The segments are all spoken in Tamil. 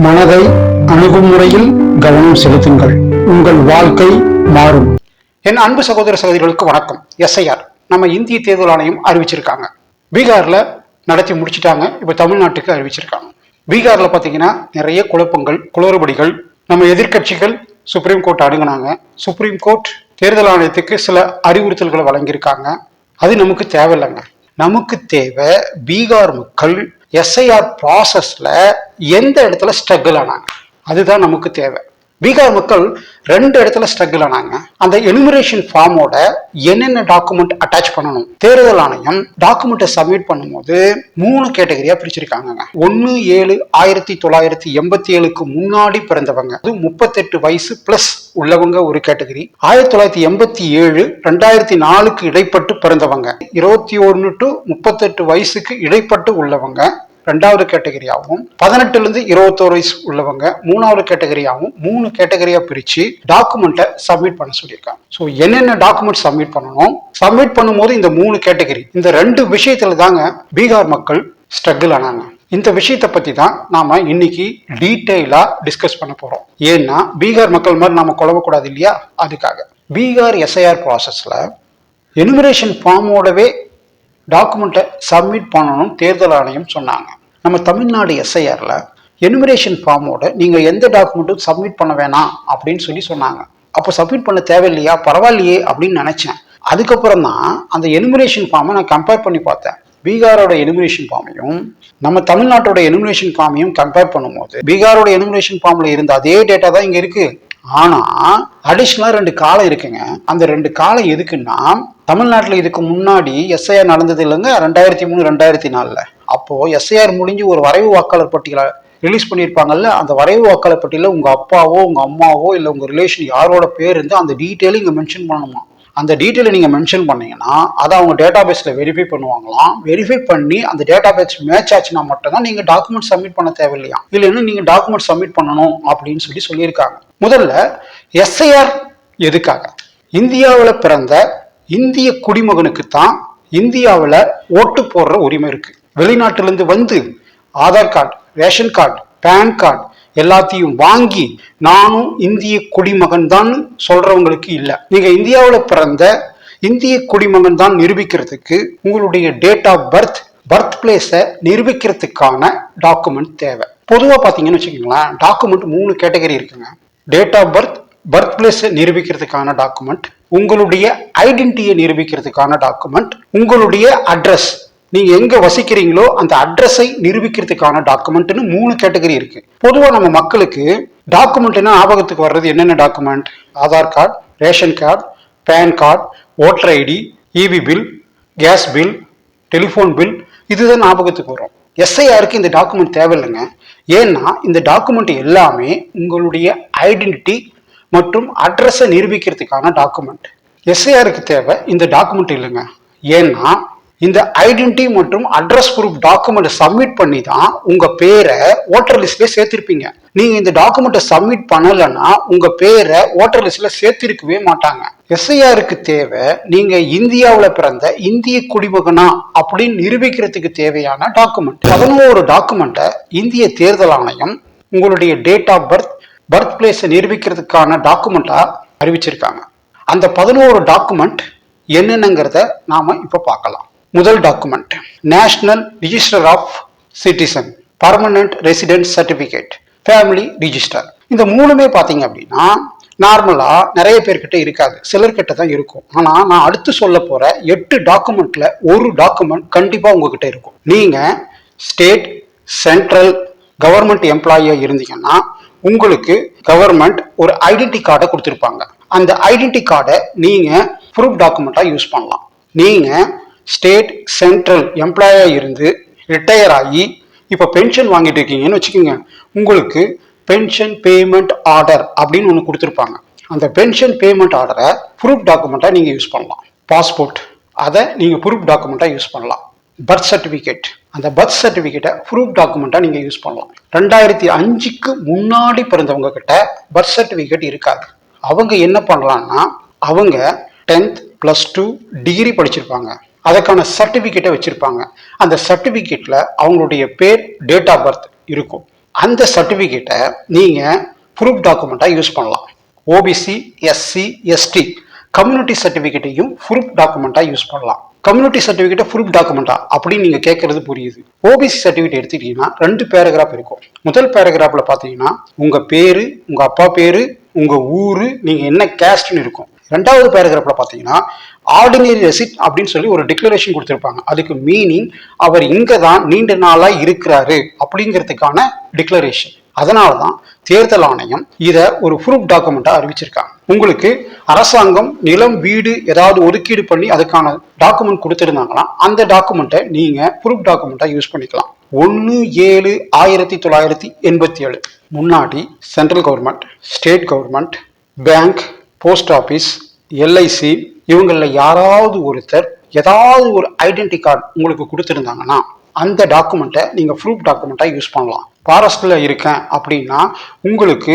மனதை அணுகும் முறையில் கவனம் செலுத்துங்கள். உங்கள் வாழ்க்கை மாறும். என் அன்பு சகோதர சகோதரிகளுக்கு வணக்கம். எஸ்ஐஆர் நம்ம இந்திய தேர்தல் ஆணையம் அறிவிச்சிருக்காங்க. பீகார்ல நடத்தி முடிச்சிட்டாங்க. இப்போ தமிழ்நாட்டுக்கு அறிவிச்சிருக்காங்க. பீகார்ல பாத்தீங்கன்னா நிறைய குழப்பங்கள் குளறுபடிகள் நம்ம எதிர்க்கட்சிகள் சுப்ரீம் கோர்ட் அணுகுனாங்க. சுப்ரீம் கோர்ட் தேர்தல் ஆணையத்துக்கு சில அறிவுறுத்தல்களை வழங்கியிருக்காங்க. அது நமக்கு தேவையில்லைங்க. நமக்கு தேவை பீகார் மக்கள் எஸ்ஐஆர் ப்ராசஸ்ல எந்த இடத்துல ஸ்ட்ரகிள் ஆனாங்க? அதுதான் நமக்கு தேவை. பீகார் மக்கள் ரெண்டு இடத்துல ஸ்ட்ரகிள் ஆனாங்க அந்த எலிமினேஷன் ஃபார்மோட என்னென்ன டாக்குமெண்ட் அட்டாச் பண்ணணும் தேர்தல் ஆணையம் டாக்குமெண்ட்டை சப்மிட் பண்ணும்போது மூணு கேட்டகரியா பிரிச்சிருக்காங்க ஒன்னு ஏழு ஆயிரத்தி தொள்ளாயிரத்தி எண்பத்தி ஏழுக்கு முன்னாடி பிறந்தவங்க. அது முப்பத்தெட்டு வயசு பிளஸ் உள்ளவங்க ஒரு கேட்டகரி ஆயிரத்தி தொள்ளாயிரத்தி எண்பத்தி ஏழு ரெண்டாயிரத்தி நாலுக்கு இடைப்பட்டு பிறந்தவங்க. இருபத்தி ஒன்று டு முப்பத்தெட்டு வயசுக்கு இடைப்பட்டு உள்ளவங்க. ரெண்டாவது கேட்டகரியாகவும் பதினெட்டுலேருந்து இருபத்தோரு வயசு உள்ளவங்க மூணாவது கேட்டகரியாகவும் மூணு கேட்டகரியாக பிரித்து டாக்குமெண்ட்டை சப்மிட் பண்ண சொல்லியிருக்காங்க. ஸோ என்னென்ன டாக்குமெண்ட் சப்மிட் பண்ணணும்? சப்மிட் பண்ணும்போது இந்த மூணு கேட்டகரி இந்த ரெண்டு விஷயத்துல தாங்க பீகார் மக்கள் ஸ்ட்ரகிள் ஆனாங்க. இந்த விஷயத்தை பற்றி தான் நாம் இன்னைக்கு டீட்டெயிலாக டிஸ்கஸ் பண்ண போகிறோம் ஏன்னா பீகார் மக்கள் மாதிரி நாம் குழம்பக்கூடாது இல்லையா? அதுக்காக. பீகார் எஸ்ஐஆர் ப்ராசஸில் எனுமரேஷன் ஃபார்மோடவே டாக்குமெண்ட்டை சப்மிட் பண்ணணும் தேர்தல் ஆணையம் சொன்னாங்க. நம்ம தமிழ்நாடு எஸ்ஐஆரில் எனுமரேஷன் ஃபார்மோட நீங்கள் எந்த டாக்குமெண்ட்டும் சப்மிட் பண்ண வேணாம் அப்படின்னு சொல்லி சொன்னாங்க. அப்போ சப்மிட் பண்ண தேவையில்லையா? பரவாயில்லையே அப்படின்னு நினச்சேன். அதுக்கப்புறம் தான் அந்த எனுமரேஷன் ஃபார்மை நான் கம்பேர் பண்ணி பார்த்தேன். பீகாரோட எனுமரேஷன் ஃபார்மையும் நம்ம தமிழ்நாட்டோட எனுமரேஷன் ஃபார்மையும் கம்பேர் பண்ணும்போது பீகாரோட எனுமரேஷன் ஃபார்மில் இருந்த அதே டேட்டா தான் இங்கே இருக்குது ஆனா அடிஷ்னலாக ரெண்டு காலம் இருக்குங்க. அந்த ரெண்டு காலம் எதுக்குன்னா தமிழ்நாட்டுல இதுக்கு முன்னாடி எஸ்ஐஆர் நடந்தது இல்லைங்க ரெண்டாயிரத்தி மூணு ரெண்டாயிரத்தி நாலுல. அப்போ எஸ்ஐஆர் முடிஞ்சு ஒரு வரைவு வாக்காளர் பட்டியலை ரிலீஸ் பண்ணியிருப்பாங்கல்ல அந்த வரைவு வாக்காளர் பட்டியலில் உங்கள் அப்பாவோ உங்கள் அம்மாவோ இல்லை உங்கள் ரிலேஷன் யாரோட பேர் இருந்தால் அந்த டீட்டெயிலும் இங்கே மென்ஷன் பண்ணணுமா? அந்த டீட்டெயிலை நீங்கள் மென்ஷன் பண்ணீங்கன்னா அதை அவங்க டேட்டா பேஸில் வெரிஃபை பண்ணுவாங்களாம். வெரிஃபை பண்ணி அந்த டேட்டா பேஸ் மேட்ச் ஆச்சுன்னா மட்டும்தான் நீங்கள் டாக்குமெண்ட் சப்மிட் பண்ண தேவையில்லையா? இல்லைன்னு நீங்கள் டாக்குமெண்ட் சப்மிட் பண்ணணும் அப்படின்னு சொல்லி சொல்லியிருக்காங்க. முதல்ல எஸ்ஐஆர் எதுக்காக? இந்தியாவில் பிறந்த இந்திய குடிமகனுக்கு தான் இந்தியாவில் ஓட்டு போடுற உரிமை இருக்குது வெளிநாட்டிலேருந்து வந்து Aadhaar card ration card PAN card எல்லாத்தையும் வாங்கி நானும் இந்திய குடிமகன் தான் சொல்றவங்களுக்கு இல்லை. நீங்க இந்தியாவில் பிறந்த இந்திய குடிமகன் தான் நிரூபிக்கிறதுக்கு உங்களுடைய டேட் ஆஃப் பர்த் பர்த் பிளேஸை நிரூபிக்கிறதுக்கான டாக்குமெண்ட் தேவை. பொதுவாக பார்த்தீங்கன்னு வச்சுக்கோங்களேன் டாக்குமெண்ட் மூணு கேட்டகரி இருக்குங்க. டேட் ஆஃப் பர்த் பர்த் பிளேஸை நிரூபிக்கிறதுக்கான டாக்குமெண்ட் உங்களுடைய ஐடென்டிட்டியை நிரூபிக்கிறதுக்கான டாக்குமெண்ட் உங்களுடைய அட்ரஸ் நீங்க எங்க வசிக்கிறீங்களோ அந்த அட்ரஸை நிரூபிக்கிறதுக்கான டாக்குமெண்ட்னு மூணு கேட்டகரி இருக்கு. பொதுவா நம்ம மக்களுக்கு டாக்குமெண்ட்னா ஞாபகத்துக்கு வர்றது என்னென்ன document Aadhaar card ration card PAN card voter ID EB bill gas bill telephone bill இதுதான் ஞாபகத்துக்கு வரும். எஸ்ஐஆருக்கு இந்த டாக்குமெண்ட் தேவையில்லைங்க. ஏன்னா இந்த டாக்குமெண்ட் எல்லாமே உங்களுடைய ஐடென்டிட்டி மற்றும் அட்ரஸை நிரூபிக்கிறதுக்கான டாக்குமெண்ட் எஸ்ஐஆருக்கு தேவை இந்த டாக்குமெண்ட் இல்லைங்க. ஏன்னா இந்த ஐடென்டி மற்றும் அட்ரஸ் ப்ரூஃப் டாக்குமெண்ட் சப்மிட் பண்ணி தான் உங்க பேரை ஓட்டர் லிஸ்ட்ல சேர்த்திருப்பீங்க. நீங்க இந்த டாக்குமெண்ட்டை சப்மிட் பண்ணலைன்னா உங்க பேரை ஓட்டர் லிஸ்ட்ல சேர்த்திருக்கவே மாட்டாங்க. எஸ்ஐஆருக்கு தேவை நீங்க இந்தியாவில் பிறந்த இந்திய குடிமகனா அப்படின்னு நிரூபிக்கிறதுக்கு தேவையான டாக்குமெண்ட் பதினோரு டாக்குமெண்ட்டை இந்திய தேர்தல் ஆணையம் உங்களுடைய டேட் ஆஃப் பர்த் பர்த் பிளேஸை நிரூபிக்கிறதுக்கான டாக்குமெண்ட்டா அறிவிச்சிருக்காங்க. அந்த பதினோரு டாக்குமெண்ட் என்னென்னங்கிறத நாம இப்போ பார்க்கலாம். முதல் document national register of citizen permanent resident certificate family register இந்த மூணுமே பார்த்தீங்க அப்படின்னா நார்மலாக நிறைய பேர்கிட்ட இருக்காது. சிலர்கிட்ட தான் இருக்கும். ஆனால் நான் அடுத்து சொல்ல போகிற எட்டு டாக்குமெண்ட்டில் ஒரு டாக்குமெண்ட் கண்டிப்பாக உங்ககிட்ட இருக்கும். நீங்கள் ஸ்டேட் சென்ட்ரல் கவர்மெண்ட் எம்ப்ளாயியாக இருந்தீங்கன்னா உங்களுக்கு கவர்மெண்ட் ஒரு ஐடென்டி கார்டை கொடுத்துருப்பாங்க. அந்த ஐடென்டி கார்டை நீங்கள் ப்ரூஃப் டாக்குமெண்ட்டாக யூஸ் பண்ணலாம். நீங்கள் ஸ்டேட் சென்ட்ரல் எம்ப்ளாயாக இருந்து ரிட்டையர் ஆகி இப்போ பென்ஷன் வாங்கிட்டு இருக்கீங்கன்னு வச்சுக்கோங்க. உங்களுக்கு பென்ஷன் பேமெண்ட் ஆர்டர் அப்படின்னு ஒன்று கொடுத்துருப்பாங்க. அந்த பென்ஷன் பேமெண்ட் ஆர்டரை ப்ரூஃப் டாக்குமெண்ட்டாக நீங்கள் யூஸ் பண்ணலாம். பாஸ்போர்ட் அதை நீங்கள் ப்ரூஃப் டாக்குமெண்ட்டாக யூஸ் பண்ணலாம். பர்த் சர்டிஃபிகேட் அந்த பர்த் சர்டிஃபிகேட்டை ப்ரூஃப் டாக்குமெண்ட்டாக நீங்கள் யூஸ் பண்ணலாம். ரெண்டாயிரத்தி அஞ்சுக்கு முன்னாடி பிறந்தவங்க கிட்ட பர்த் சர்டிஃபிகேட் இருக்காது. அவங்க என்ன பண்ணலான்னா அவங்க டென்த் ப்ளஸ் டூ டிகிரி படிச்சிருப்பாங்க. அதுக்கான சர்டிஃபிகேட்டை வச்சுருப்பாங்க. அந்த சர்டிஃபிகேட்டில் அவங்களுடைய பேர் டேட் ஆஃப் பர்த் இருக்கும். அந்த சர்டிஃபிகேட்டை நீங்கள் ப்ரூஃப் டாக்குமெண்ட்டாக யூஸ் பண்ணலாம். ஓபிசி எஸ்சி எஸ்டி கம்யூனிட்டி சர்டிஃபிகேட்டையும் ப்ரூஃப் டாக்குமெண்ட்டாக யூஸ் பண்ணலாம். கம்யூனிட்டி சர்டிஃபிகேட்டை ப்ரூஃப் டாக்குமெண்ட்டா அப்படின்னு நீங்கள் கேட்கறது புரியுது. ஓபிசி சர்டிஃபிகேட் எடுத்துக்கிட்டீங்கன்னா ரெண்டு பேராகிராஃப் இருக்கும். முதல் பேராகிராஃபில் பார்த்தீங்கன்னா உங்கள் பேர் உங்கள் அப்பா பேர் உங்கள் ஊர் நீங்கள் என்ன கேஸ்ட்னு இருக்கும். ரெண்டாவது பேராகிராஃபில் பார்த்தீங்கன்னா ஆர்டினரி ரெசிட் அப்படின்னு சொல்லி ஒரு டிக்ளரேஷன் கொடுத்துருப்பாங்க. அதுக்கு மீனிங் அவர் இங்கே தான் நீண்ட நாளாக இருக்கிறாரு அப்படிங்கிறதுக்கான டிக்ளரேஷன் அதனால தான் தேர்தல் ஆணையம் இதை ஒரு ப்ரூஃப் டாக்குமெண்ட்டாக அறிவிச்சிருக்காங்க. உங்களுக்கு அரசாங்கம் நிலம் வீடு ஏதாவது ஒதுக்கீடு பண்ணி அதுக்கான டாக்குமெண்ட் கொடுத்துருந்தாங்கன்னா அந்த டாக்குமெண்ட்டை நீங்கள் ப்ரூஃப் டாக்குமெண்ட்டாக யூஸ் பண்ணிக்கலாம். ஒன்று ஏழு ஆயிரத்தி தொள்ளாயிரத்தி எண்பத்தி ஏழு. முன்னாடி central government state government bank post office LIC இவங்களில் யாராவது ஒருத்தர் ஏதாவது ஒரு ஐடென்டி கார்டு உங்களுக்கு கொடுத்துருந்தாங்கன்னா அந்த டாக்குமெண்ட்டை நீங்கள் ப்ரூஃப் டாக்குமெண்ட்டாக யூஸ் பண்ணலாம். ஃபாரஸ்டில் இருக்கேன் அப்படின்னா உங்களுக்கு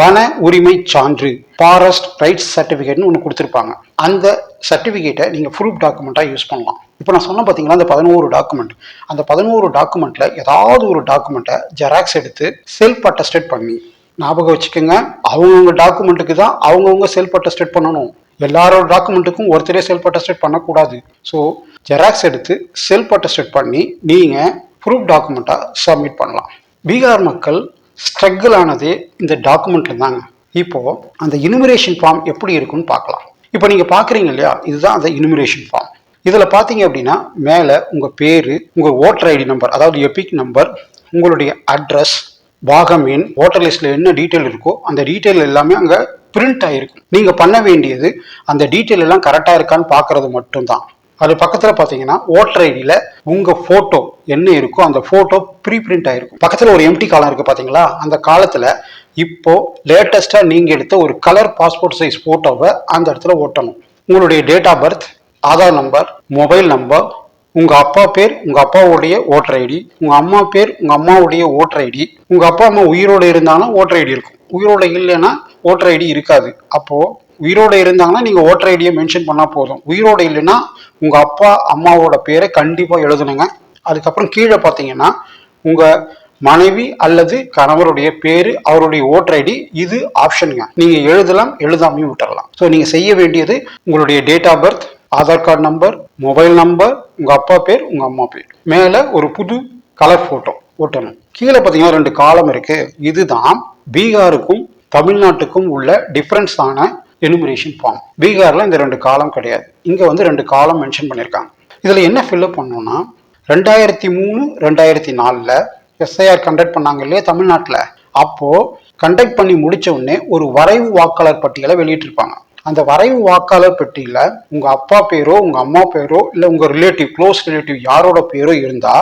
வன உரிமை சான்று ஃபாரஸ்ட் ரைட்ஸ் சர்டிஃபிகேட்னு ஒன்று கொடுத்துருப்பாங்க. அந்த சர்டிஃபிகேட்டை நீங்கள் ப்ரூஃப் டாக்குமெண்ட்டாக யூஸ் பண்ணலாம். இப்போ நான் சொன்ன பார்த்தீங்கன்னா அந்த பதினோரு டாக்குமெண்ட். அந்த பதினோரு டாக்குமெண்ட்டில் ஏதாவது ஒரு டாக்குமெண்ட்டை ஜெராக்ஸ் எடுத்து செல்ஃப் அட்டஸ்டட் பண்ணி ஞாபகம் வச்சுக்கோங்க. அவங்கவுங்க டாக்குமெண்ட்டுக்கு தான் அவங்கவுங்க செல்ஃப் அட்டஸ்டேட் பண்ணணும். எல்லாரோட டாக்குமெண்ட்டுக்கும் ஒருத்தரே செல்ஃப் அட்டஸ்டேட் பண்ணக்கூடாது. ஸோ ஜெராக்ஸ் எடுத்து செல்ஃப் அட்டஸ்டேட் பண்ணி நீங்கள் ப்ரூஃப் டாக்குமெண்ட்டாக சப்மிட் பண்ணலாம். பீகார் மக்கள் ஸ்ட்ரகிள் ஆனதே இந்த டாக்குமெண்ட்ல தாங்க. இப்போது அந்த இனிமிரேஷன் ஃபார்ம் எப்படி இருக்குன்னு பார்க்கலாம். இப்போ நீங்கள் பார்க்குறீங்க இல்லையா? இதுதான் அந்த இனிமிரேஷன் ஃபார்ம் இதில் பார்த்தீங்க அப்படின்னா மேலே உங்கள் பேர் உங்கள் ஓட்டர் ஐடி நம்பர் அதாவது எபிக் நம்பர் உங்களுடைய அட்ரஸ் பாகம் எண் ஓட்டர் லிஸ்ட்டில் என்ன டீட்டெயில் இருக்கோ அந்த டீட்டெயில் எல்லாமே அங்கே பிரிண்ட் ஆகிருக்கும் நீங்கள் பண்ண வேண்டியது அந்த டீட்டெயில் எல்லாம் கரெக்டாக இருக்கான்னு பார்க்கறது மட்டும்தான். அது பக்கத்தில் பார்த்தீங்கன்னா ஓட்டர் ஐடியில் உங்கள் ஃபோட்டோ என்ன இருக்கோ அந்த ஃபோட்டோ ப்ரீ பிரிண்ட் ஆகிருக்கும் பக்கத்தில் ஒரு எம்டி காலம் இருக்குது பார்த்தீங்களா? அந்த காலத்தில் இப்போ லேட்டஸ்ட்டாக நீங்கள் எடுத்த ஒரு கலர் பாஸ்போர்ட் சைஸ் ஃபோட்டோவை அந்த இடத்துல ஓட்டணும் உங்களுடைய date of birth Aadhaar number mobile number உங்கள் அப்பா பேர் உங்கள் அப்பாவுடைய ஓட்டர் ஐடி. உங்கள் அம்மா பேர் உங்கள் அம்மாவுடைய ஓட்டர் ஐடி. உங்கள் அப்பா அம்மா உயிரோட இருந்தாலும் ஓட்டர் ஐடி இருக்கும். உயிரோட இல்லைன்னா ஓட்டர் ஐடி இருக்காது. அப்போது உயிரோட இருந்தாங்கன்னா நீங்கள் ஓட்டர் ஐடியை மென்ஷன் பண்ணால் போதும். உயிரோடு இல்லைன்னா உங்கள் அப்பா அம்மாவோட பேரை கண்டிப்பாக எழுதணுங்க. அதுக்கப்புறம் கீழே பார்த்தீங்கன்னா உங்கள் மனைவி அல்லது கணவருடைய பேரு அவருடைய ஓட்டர் ஐடி இது ஆப்ஷனுங்க நீங்கள் எழுதலாம் எழுதாமையும் விட்டுறலாம். ஸோ நீங்கள் செய்ய வேண்டியது உங்களுடைய date of birth Aadhaar card number mobile number உங்க அப்பா பேர் உங்க அம்மா பேர். மேல ஒரு புது கலர் போட்டோ ஓட்டணும் கீழே பார்த்தீங்கன்னா ரெண்டு காலம் இருக்கு. இதுதான் பீகாருக்கும் தமிழ்நாட்டுக்கும் உள்ள டிஃப்ரென்ஸான எனுமரேஷன் ஃபார்ம் பீகாரில் இந்த ரெண்டு காலம் கிடையாது. இங்கே வந்து ரெண்டு காலம் மென்ஷன் பண்ணியிருக்காங்க இதில் என்ன ஃபில்அப் பண்ணோம்னா ரெண்டாயிரத்தி மூணு ரெண்டாயிரத்தி நாலில் எஸ்ஐஆர் கண்டக்ட் பண்ணாங்க இல்லையா தமிழ்நாட்டில்? அப்போது கண்டக்ட் பண்ணி முடித்த உடனே ஒரு வரைவு வாக்காளர் பட்டியலை வெளியிட்டிருப்பாங்க. அந்த வரைவு வாக்காளர் பெட்டியில உங்க அப்பா பேரோ உங்க அம்மா பேரோ இல்ல உங்க ரிலேட்டிவ் க்ளோஸ் ரிலேட்டிவ் யாரோட பேரோ இருந்தா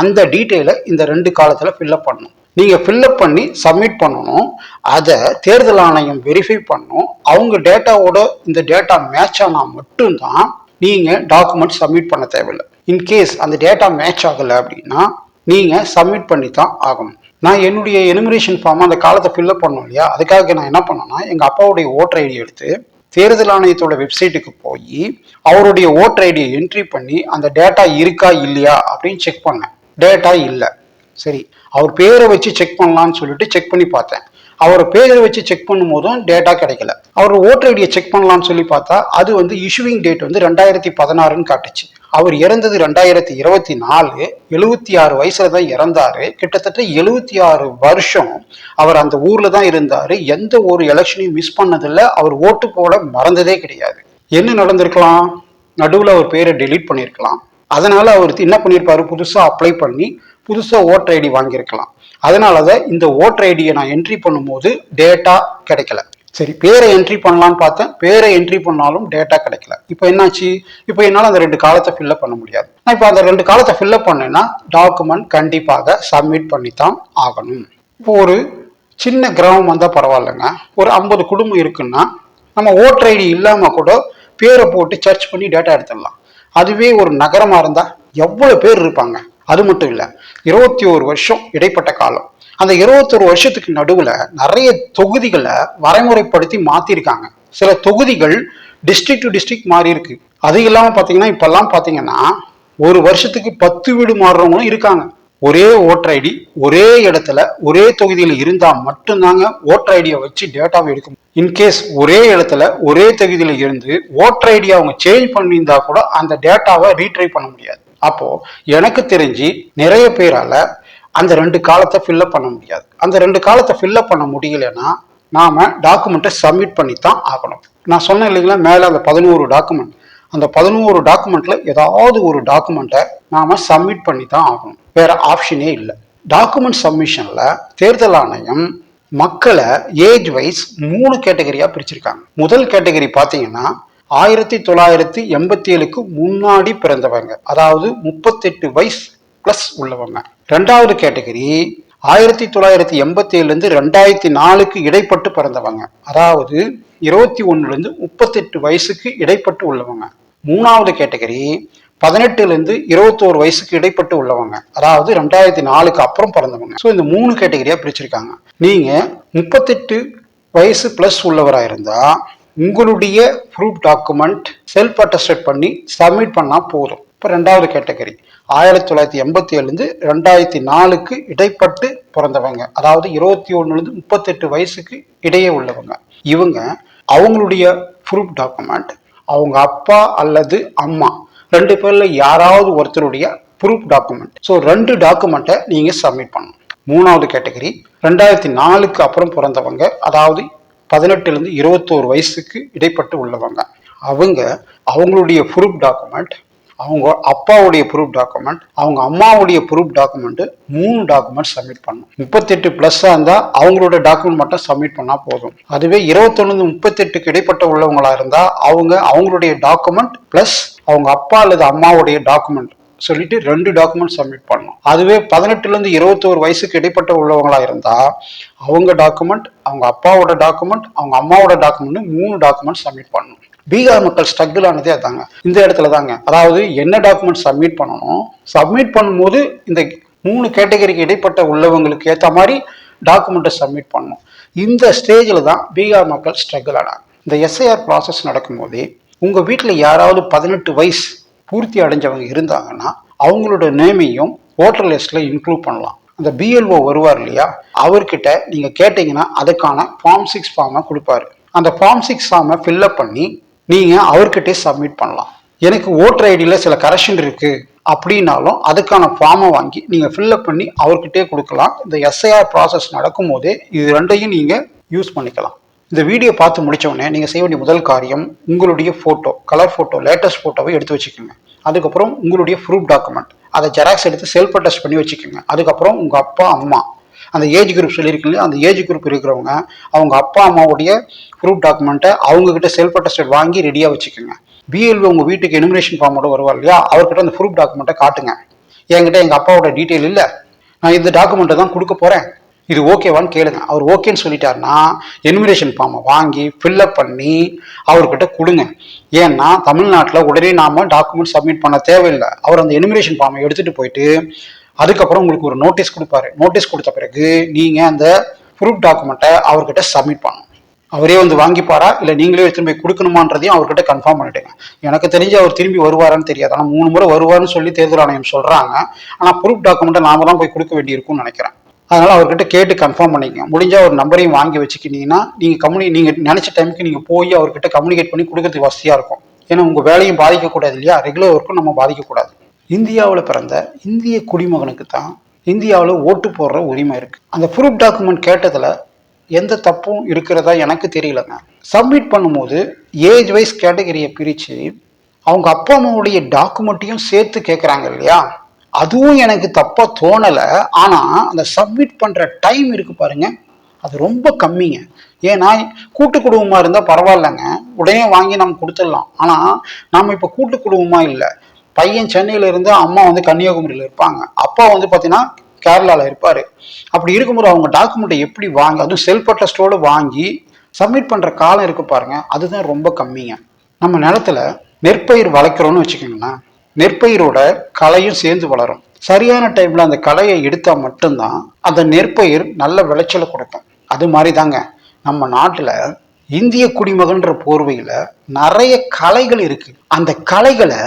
அந்த டீட்டெயிலை இந்த ரெண்டு காலத்துல ஃபில்அப் பண்ணணும். நீங்க ஃபில்அப் பண்ணி சப்மிட் பண்ணணும். அதை தேர்தல் ஆணையம் வெரிஃபை பண்ணும். அவங்க டேட்டாவோட இந்த டேட்டா மேட்ச் ஆனால் மட்டும்தான் நீங்க டாக்குமெண்ட் சப்மிட் பண்ண தேவையில்லை. இன்கேஸ் அந்த டேட்டா மேட்ச் ஆகலை அப்படின்னா நீங்க சப்மிட் பண்ணி தான் ஆகணும். நான் என்னுடைய எனுமரேஷன் ஃபார்ம் அந்த காலத்தை ஃபில்அப் பண்ணோம் இல்லையா? அதுக்காக நான் என்ன பண்ணேன்னா எங்க அப்பாவுடைய ஓட்டர் ஐடி எடுத்து தேர்தல் ஆணையத்தோட வெப்சைட்டுக்கு போய் அவருடைய ஓட்டர் ஐடியை என்ட்ரி பண்ணி அந்த டேட்டா இருக்கா இல்லையா அப்படின்னு செக் பண்ணேன். டேட்டா இல்லை. சரி அவர் பேரை வச்சு செக் பண்ணலாம்னு சொல்லிட்டு செக் பண்ணி பார்த்தேன். அவர் பேரை வச்சு செக் பண்ணும்போதும் டேட்டா கிடைக்கல. அவர் ஓட்டர் ஐடியை செக் பண்ணலாம்னு சொல்லி பார்த்தா அது வந்து இஷ்யூவிங் டேட் வந்து ரெண்டாயிரத்தி பதினாறுன்னு காட்டுச்சு. அவர் இறந்தது ரெண்டாயிரத்தி இருபத்தி நாலு எழுபத்தி ஆறு வயசுல தான் இறந்தாரு. கிட்டத்தட்ட எழுபத்தி ஆறு வருஷம் அவர் அந்த ஊர்ல தான் இருந்தாரு. எந்த ஒரு எலெக்ஷனையும் மிஸ் பண்ணதில்ல. அவர் ஓட்டு போட மறந்ததே கிடையாது. என்ன நடந்திருக்கலாம்? நடுவில் அவர் பேரை டெலீட் பண்ணியிருக்கலாம் அதனால அவர் என்ன பண்ணியிருப்பாரு புதுசாக அப்ளை பண்ணி புதுசாக ஓட்டர் ஐடி வாங்கியிருக்கலாம். அதனால தான் இந்த ஓட்டர் ஐடியை நான் என்ட்ரி பண்ணும்போது டேட்டா கிடைக்கல. சரி பேரை என்ட்ரி பண்ணலான்னு பார்த்தேன். பேரை என்ட்ரி பண்ணாலும் டேட்டா கிடைக்கல. இப்போ என்னாச்சு? இப்போ என்னால் அந்த ரெண்டு காலத்தை ஃபில்அப் பண்ண முடியாது. நான் இப்போ அந்த ரெண்டு காலத்தை ஃபில்அப் பண்ணேன்னா டாக்குமெண்ட் கண்டிப்பாக சப்மிட் பண்ணித்தான் ஆகணும். இப்போ ஒரு சின்ன கிராமம் வந்தால் பரவாயில்லைங்க. ஒரு ஐம்பது குடும்பம் இருக்குன்னா நம்ம ஓட்டர் ஐடி இல்லாமல் கூட பேரை போட்டு சர்ச் பண்ணி டேட்டா எடுத்துடலாம். அதுவே ஒரு நகரமாக இருந்தால் எவ்வளோ பேர் இருப்பாங்க? அது மட்டும் இல்லை இருபத்தி ஒரு வருஷம் இடைப்பட்ட காலம். அந்த இருபத்தொரு வருஷத்துக்கு நடுவில் நிறைய தொகுதிகளை வரைமுறைப்படுத்தி மாற்றிருக்காங்க சில தொகுதிகள் டிஸ்ட்ரிக்ட் டு டிஸ்ட்ரிக்ட் மாறி இருக்கு. அது இல்லாமல் பார்த்தீங்கன்னா இப்பெல்லாம் பார்த்தீங்கன்னா ஒரு வருஷத்துக்கு பத்து வீடு மாறுறவங்களும் இருக்காங்க. ஒரே ஓட்டர் ஐடி ஒரே இடத்துல ஒரே தொகுதியில் இருந்தால் மட்டும்தாங்க ஓட்டர் ஐடியை வச்சு டேட்டாவை எடுக்க முடியும். இன்கேஸ் ஒரே இடத்துல ஒரே தொகுதியில் இருந்து ஓட்டர் ஐடியை அவங்க சேஞ்ச் பண்ணியிருந்தா கூட அந்த டேட்டாவை ரீட்ரை பண்ண முடியாது. அப்போ எனக்கு தெரிஞ்சு நிறைய பேரால அந்த ரெண்டு காலத்தை ஃபில்லப் பண்ண முடியாது. அந்த ரெண்டு காலத்தை ஃபில்லப் பண்ண முடியலன்னா நாம் டாக்குமெண்ட்டை சப்மிட் பண்ணி தான் ஆகணும். நான் சொன்னேன் இல்லைங்களா மேலே அந்த பதினோரு டாக்குமெண்ட் அந்த பதினோரு டாக்குமெண்ட்ல ஏதாவது ஒரு டாக்குமெண்ட்டை நாம் சப்மிட் பண்ணி தான் ஆகணும். வேற ஆப்ஷனே இல்லை. டாக்குமெண்ட் சப்மிஷனில் தேர்தல் ஆணையம் மக்களை ஏஜ் வைஸ் மூணு கேட்டகரியாக பிரிச்சிருக்காங்க. முதல் கேட்டகரி பார்த்தீங்கன்னா ஆயிரத்தி தொள்ளாயிரத்தி எண்பத்தி ஏழுக்கு முன்னாடி பிறந்தவங்க. அதாவது முப்பத்தெட்டு வயசு ப்ளஸ் உள்ளவங்க. ரெண்டாவது கேட்டகரி ஆயிரத்தி தொள்ளாயிரத்தி எண்பத்தி ஏழுலேருந்து ரெண்டாயிரத்தி நாலுக்கு இடைப்பட்டு பிறந்தவங்க. அதாவது இருபத்தி ஒன்றுலேருந்து முப்பத்தெட்டு வயசுக்கு இடைப்பட்டு உள்ளவங்க. மூணாவது கேட்டகரி பதினெட்டுலேருந்து இருபத்தோரு வயசுக்கு இடைப்பட்டு உள்ளவங்க. அதாவது ரெண்டாயிரத்தி நாலுக்கு அப்புறம் பிறந்தவங்க. ஸோ இந்த மூணு கேட்டகரியாக பிரிச்சிருக்காங்க. நீங்கள் முப்பத்தெட்டு வயசு ப்ளஸ் உள்ளவராக இருந்தால் உங்களுடைய ப்ரூஃப் டாக்குமெண்ட் செல்ஃப் அட்டஸ்டட் பண்ணி சப்மிட் பண்ணால் போதும். இப்போ ரெண்டாவது கேட்டகரி. ஆயிரத்தி தொள்ளாயிரத்தி எண்பத்தி ஏழுலேருந்து ரெண்டாயிரத்தி நாலுக்கு இடைப்பட்டு பிறந்தவங்க. அதாவது இருபத்தி ஒன்றுலேருந்து முப்பத்தெட்டு வயசுக்கு இடையே உள்ளவங்க. இவங்க அவங்களுடைய ப்ரூஃப் டாக்குமெண்ட் அவங்க அப்பா அல்லது அம்மா ரெண்டு பேரில் யாராவது ஒருத்தருடைய ப்ரூஃப் டாக்குமெண்ட் ஸோ ரெண்டு டாக்குமெண்ட்டை நீங்கள் சப்மிட் பண்ணணும். மூணாவது கேட்டகரி ரெண்டாயிரத்தி நாலுக்கு அப்புறம் பிறந்தவங்க அதாவது பதினெட்டுலேருந்து இருபத்தோரு வயசுக்கு இடைப்பட்டு உள்ளவங்க. அவங்க அவங்களுடைய ப்ரூஃப் டாக்குமெண்ட் அவங்க அப்பாவுடைய ப்ரூஃப் டாக்குமெண்ட் அவங்க அம்மாவுடைய ப்ரூஃப் டாக்குமெண்ட் மூணு டாக்குமெண்ட் சப்மிட் பண்ணணும். முப்பத்தெட்டு ப்ளஸ்ஸாக இருந்தால் அவங்களோட டாக்குமெண்ட் மட்டும் சப்மிட் பண்ணால் போதும். அதுவே இருபத்தொன்னு முப்பத்தெட்டுக்கு இடைப்பட்ட உள்ளவங்களாக இருந்தால் அவங்க அவங்களுடைய டாக்குமெண்ட் ப்ளஸ் அவங்க அப்பா அல்லது அம்மாவுடைய டாக்குமெண்ட் சொல்லிட்டு ரெண்டு டாக்குமெண்ட் சப்மிட் பண்ணணும். அதுவே பதினெட்டுலேருந்து இருபத்தோரு வயசுக்கு இடைப்பட்ட உள்ளவங்களா இருந்தால் அவங்க டாக்குமெண்ட் அவங்க அப்பாவோட டாக்குமெண்ட் அவங்க அம்மாவோட டாக்குமெண்ட் மூணு டாக்குமெண்ட் சப்மிட் பண்ணணும். பீகார் மக்கள் ஸ்ட்ரகிள் ஆனதே அதாங்க. இந்த இடத்துல தாங்க. அதாவது என்ன டாக்குமெண்ட் சப்மிட் பண்ணணும்? சப்மிட் பண்ணும்போது இந்த மூணு கேட்டகரிக்கு இடைப்பட்ட உள்ளவங்களுக்கு ஏற்ற மாதிரி டாக்குமெண்ட்டை சப்மிட் பண்ணணும். இந்த ஸ்டேஜில் தான் பீகார் மக்கள் ஸ்ட்ரகிள் ஆனாங்க. இந்த எஸ்ஐஆர் ப்ராசஸ் நடக்கும்போதே உங்கள் வீட்டில் யாராவது பதினெட்டு வயசு பூர்த்தி அடைஞ்சவங்க இருந்தாங்கன்னா அவங்களோட நேமையும் ஓட்டர் லிஸ்ட்டில் இன்க்ளூட் பண்ணலாம். அந்த பிஎல்ஓ வருவார் இல்லையா? அவர்கிட்ட நீங்கள் கேட்டிங்கன்னா அதுக்கான ஃபார்ம் சிக்ஸ் ஃபார்மை கொடுப்பாரு. அந்த ஃபார்ம் சிக்ஸ் ஃபார்மை ஃபில்அப் பண்ணி நீங்கள் அவர்கிட்டே சப்மிட் பண்ணலாம். எனக்கு ஓட்டர் ஐடியில் சில கரெக்ஷன் இருக்குது அப்படின்னாலும் அதுக்கான ஃபார்மை வாங்கி நீங்கள் ஃபில்அப் பண்ணி அவர்கிட்டே கொடுக்கலாம். இந்த எஸ்ஐஆர் ப்ராசஸ் நடக்கும்போதே இது ரெண்டையும் நீங்கள் யூஸ் பண்ணிக்கலாம். இந்த வீடியோ பார்த்து முடிச்ச நீங்கள் செய்ய வேண்டிய முதல் காரியம் உங்களுடைய ஃபோட்டோ கலர் ஃபோட்டோ லேட்டஸ்ட் ஃபோட்டோவை எடுத்து வச்சுக்கோங்க. அதுக்கப்புறம் உங்களுடைய ப்ரூஃப் டாக்குமெண்ட் அதை ஜெராக்ஸ் எடுத்து செல்ஃப் அட்டஸ்ட் பண்ணி வச்சுக்கோங்க. அதுக்கப்புறம் உங்கள் அப்பா அம்மா அந்த ஏஜ் குரூப் சொல்லியிருக்கீங்க அந்த ஏஜ் குரூப் இருக்கிறவங்க அவங்க அப்பா அம்மாவுடைய ப்ரூஃப் டாக்குமெண்ட்டை அவங்கக்கிட்ட செல்ஃப் அட்டஸ்டட் வாங்கி ரெடியாக வச்சுக்கோங்க. பிஎல்ஓ உங்கள் வீட்டுக்கு எனுமினேஷன் ஃபார்மோட வருவார் இல்லையா? அவர்கிட்ட அந்த ப்ரூஃப் டாக்குமெண்ட்டை காட்டுங்க. என்கிட்ட எங்கள் அப்பாவோட டீட்டெயில் இல்லை. நான் இந்த டாக்குமெண்ட்டை தான் கொடுக்க போகிறேன் இது ஓகேவான்னு கேளுங்க. அவர் ஓகேன்னு சொல்லிட்டாருன்னா எனுமினேஷன் ஃபார்மை வாங்கி ஃபில்அப் பண்ணி அவர்கிட்ட கொடுங்க. ஏன்னா தமிழ்நாட்டில் உடனே நாம டாக்குமெண்ட் சப்மிட் பண்ண தேவையில்லை. அவர் அந்த எனுமினேஷன் ஃபார்மை எடுத்துகிட்டு போயிட்டு அதுக்கப்புறம் உங்களுக்கு ஒரு நோட்டீஸ் கொடுப்பாரு. நோட்டீஸ் கொடுத்த பிறகு நீங்கள் அந்த ப்ரூஃப் டாக்குமெண்ட்டை அவர்கிட்ட சப்மிட் பண்ணணும். அவரே வந்து வாங்கிப்பாரா? இல்லை நீங்களே திரும்பி போய் கொடுக்கணுமான்றதையும் அவர்கிட்ட கன்ஃபார்ம் பண்ணிட்டுங்க. எனக்கு தெரிஞ்சு அவர் திரும்பி வருவாரான்னு தெரியாது. ஆனால் மூணு முறை வருவார்னு சொல்லி தேர்தல் ஆணையம் சொல்கிறாங்க ஆனால் ப்ரூஃப் டாக்குமெண்ட்டை நாம தான் போய் கொடுக்க வேண்டியிருக்கும்னு நினைக்கிறேன். அதனால் அவர்கிட்ட கேட்டு கன்ஃபார்ம் பண்ணிக்கங்க. முடிஞ்சால் ஒரு நம்பரையும் வாங்கி வச்சுக்கிட்டீங்கன்னா நீங்கள் கம்யூனி நீங்கள் நினச்ச டைமுக்கு நீங்கள் போய் அவர்கிட்ட கம்யூனிகேட் பண்ணி கொடுக்கறதுக்கு வசதியாக இருக்கும். ஏன்னா உங்கள் வேலையும் பாதிக்கக்கூடாது இல்லையா? ரெகுலர் ஒர்க்கும் நம்ம பாதிக்கக்கூடாது. இந்தியாவில் பிறந்த இந்திய குடிமகனுக்கு தான் இந்தியாவில் ஓட்டு போடுற உரிமை இருக்குது அந்த ப்ரூஃப் டாக்குமெண்ட் கேட்டதில் எந்த தப்பும் இருக்கிறதா எனக்கு தெரியலங்க. சப்மிட் பண்ணும்போது ஏஜ் வைஸ் கேட்டகரியை பிரித்து அவங்க அப்பா அம்மாவுடைய டாக்குமெண்ட்டையும் சேர்த்து கேட்குறாங்க இல்லையா? அதுவும் எனக்கு தப்பாக தோணலை. ஆனால் அந்த சப்மிட் பண்ணுற டைம் இருக்கு பாருங்க. அது ரொம்ப கம்மிங்க. ஏன்னா கூட்டு குடும்பமாக இருந்தால் பரவாயில்லைங்க. உடனே வாங்கி நம்ம கொடுத்துடலாம். ஆனால் நாம் இப்போ கூட்டு குடும்பமாக இல்லை. பையன் சென்னையில் இருந்து அம்மா வந்து கன்னியாகுமரியில் இருப்பாங்க. அப்பா வந்து பாத்தீங்கன்னா கேரளாவில் இருப்பார். அப்படி இருக்கும்போது அவங்க டாக்குமெண்ட்டை எப்படி வாங்க அதுவும் செல்ஃப் அட்டஸ்டோடு வாங்கி சப்மிட் பண்ணுற காலம் இருக்கு பாருங்க. அதுதான் ரொம்ப கம்மிங்க. நம்ம நிலத்துல நெற்பயிர் வளர்க்குறோன்னு வச்சுக்கோங்களேன். நெற்பயிரோட களையும் சேர்ந்து வளரும். சரியான டைம்ல அந்த களையை எடுத்தா மட்டும்தான் அந்த நெற்பயிர் நல்ல விளைச்சலை கொடுக்கும். அது மாதிரி தாங்க நம்ம நாட்டுல இந்திய குடிமகன்ற போர்வையில நிறைய கலைகள் இருக்கு. அந்த கலைகளை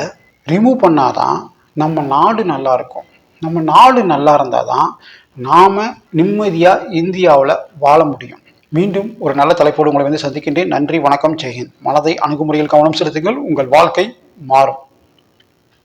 ரிமூவ் பண்ணாதான் நம்ம நாடு நல்லா இருக்கும். நம்ம நாடு நல்லா இருந்தால் தான் நாம் நிம்மதியாக இந்தியாவில் வாழ முடியும். மீண்டும் ஒரு நல்ல தலைப்போடு உங்களை வந்து சந்திக்கின்றேன். நன்றி வணக்கம் ஜெயஹிந்த். மனதை அணுகுமுறையில் கவனம் செலுத்துங்கள். உங்கள் வாழ்க்கை மாறும்.